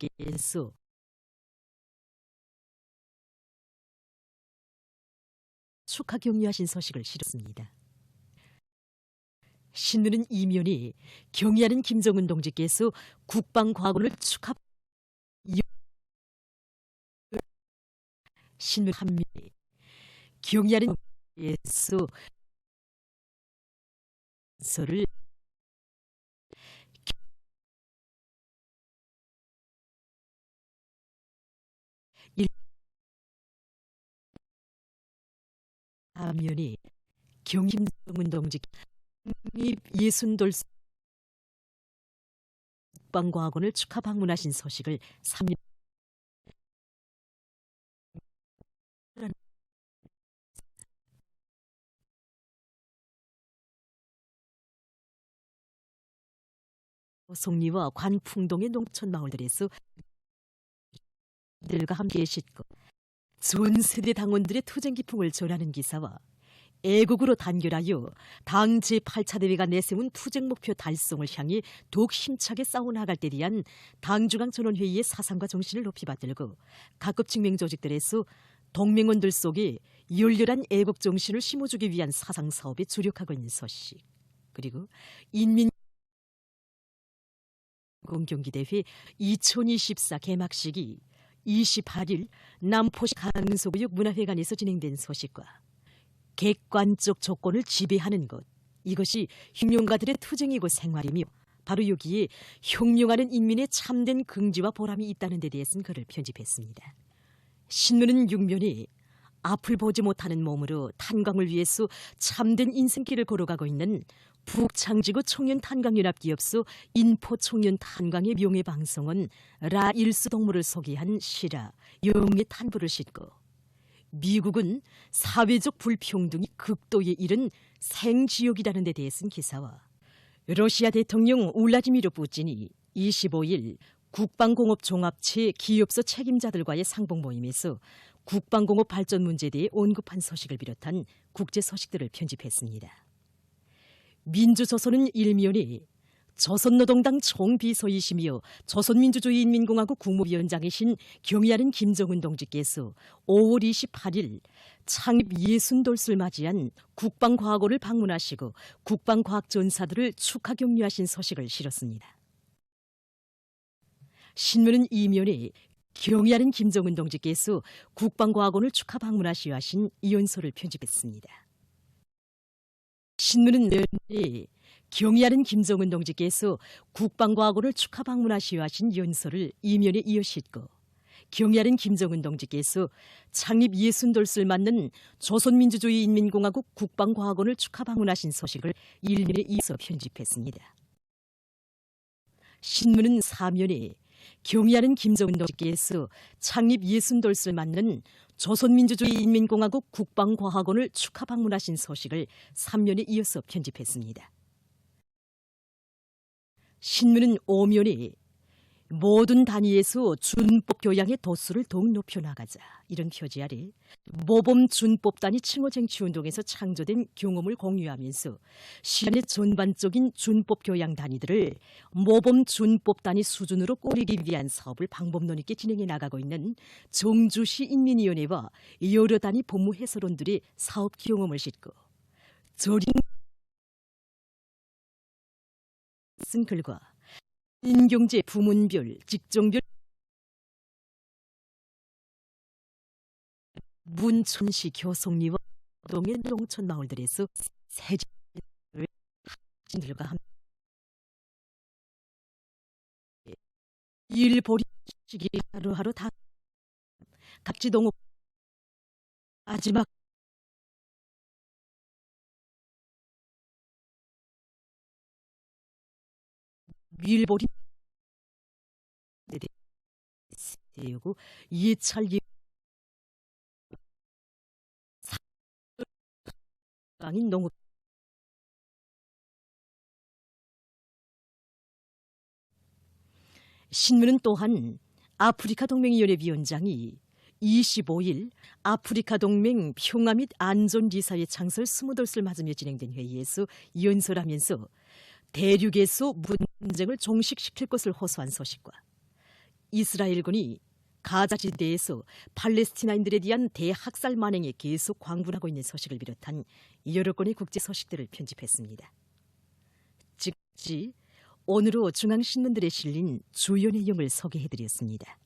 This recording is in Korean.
동지께서 축하 격려하신 서식을 실었습니다. 신누는 이면이 경의하는 김정은 동지께서 국방과거를 축하 신누 한면이 경의하는 동지께서 서를 한면이 경임정은 동지 예순돌 국방과학원을 축하 방문하신 소식을 3년 송리와 관풍동의 농촌 마을들에서 들과 함께 싣고 전 세대 당원들의 투쟁 기풍을 전하는 기사와 애국으로 단결하여 당 제8차 대회가 내세운 투쟁 목표 달성을 향해 더욱 힘차게 싸워나갈 때 대한 당중앙 전원회의의 사상과 정신을 높이 받들고 각급 직맹 조직들에서 동맹원들 속에 열렬한 애국 정신을 심어주기 위한 사상 사업에 주력하고 있는 소식. 그리고 인민 공경기대회 2024 개막식이 28일 남포시 강서구역 문화회관에서 진행된 소식과 객관적 조건을 지배하는 것 이것이 흉룡가들의 투쟁이고 생활이며 바로 여기에 흉룡하는 인민의 참된 긍지와 보람이 있다는 데 대해서는 글을 편집했습니다. 신문은 육면이 앞을 보지 못하는 몸으로 탄광을 위해서 참된 인생길을 걸어가고 있는 북창지구 청년탄광연합기업소 인포청년탄광의 명예방송은 라일스 동물을 소개한 시라 영의 탄부를 싣고 미국은 사회적 불평등이 극도에 이른 생지역이라는 데 대해서는 기사와 러시아 대통령 울라디미르 푸틴이 25일 국방공업 종합체 기업소 책임자들과의 상봉 모임에서 국방공업 발전 문제에 대해 언급한 소식을 비롯한 국제 소식들을 편집했습니다. 민주조선은 일면이 조선노동당 총비서이시며 조선민주주의인민공화국 국무위원장이신 경의하는 김정은 동지께서 5월 28일 창립 예순돌을 맞이한 국방과학원을 방문하시고 국방과학 전사들을 축하 격려하신 소식을 실었습니다. 신문은 이면에 경의하는 김정은 동지께서 국방과학원을 축하 방문하시어 하신 이연소를 편집했습니다. 신문은 면이 경의하는 김정은 동지께서 국방과학원을 축하 방문하시어 하신 연설을 이면에 이어 싣고 경의하는 김정은 동지께서 창립 예순돌을 맞는 조선민주주의인민공화국 국방과학원을 축하 방문하신 소식을 일면에 이어서 편집했습니다. 신문은 사면에 경의하는 김정은 동지께서 창립 예순돌을 맞는 조선민주주의 인민공화국 국방과학원을 축하 방문하신 소식을 3면에 이어서 편집했습니다. 신문은 오면에 모든 단위에서 준법 교양의 도수를 더욱 높여 나가자. 이런 표지 아래 모범 준법 단위 칭호 쟁취 운동에서 창조된 경험을 공유하면서 시간의 전반적인 준법 교양 단위들을 모범 준법 단위 수준으로 꾸리기 위한 사업을 방법론 있게 진행해 나가고 있는 정주시 인민위원회와 여러 단위 법무 해설원들의 사업 경험을 싣고 저린 쓴 글과 인경제 부문별, 직종별 문천시 교송리와 동의 농촌 마을들에서 세진을 신들과 함께 일보리식이 하루하루 다 각지 동업 마지막 밀보리 세우고 이철 예 강인 농업 신문은 또한 아프리카 동맹위원회 위원장이 25일 아프리카 동맹 평화 및 안전 리사의 창설 28을 맞으며 진행된 회의에서 연설하면서 대륙에서 문 쟁을 종식시킬 것을 호소한 소식과 이스라엘군이 가자 지대에서 팔레스티나인들에 대한 대학살 만행에 계속 광분하고 있는 소식을 비롯한 여러 건의 국제 소식들을 편집했습니다. 즉시 오늘로 중앙 신문들에 실린 주요 내용을 소개해드렸습니다.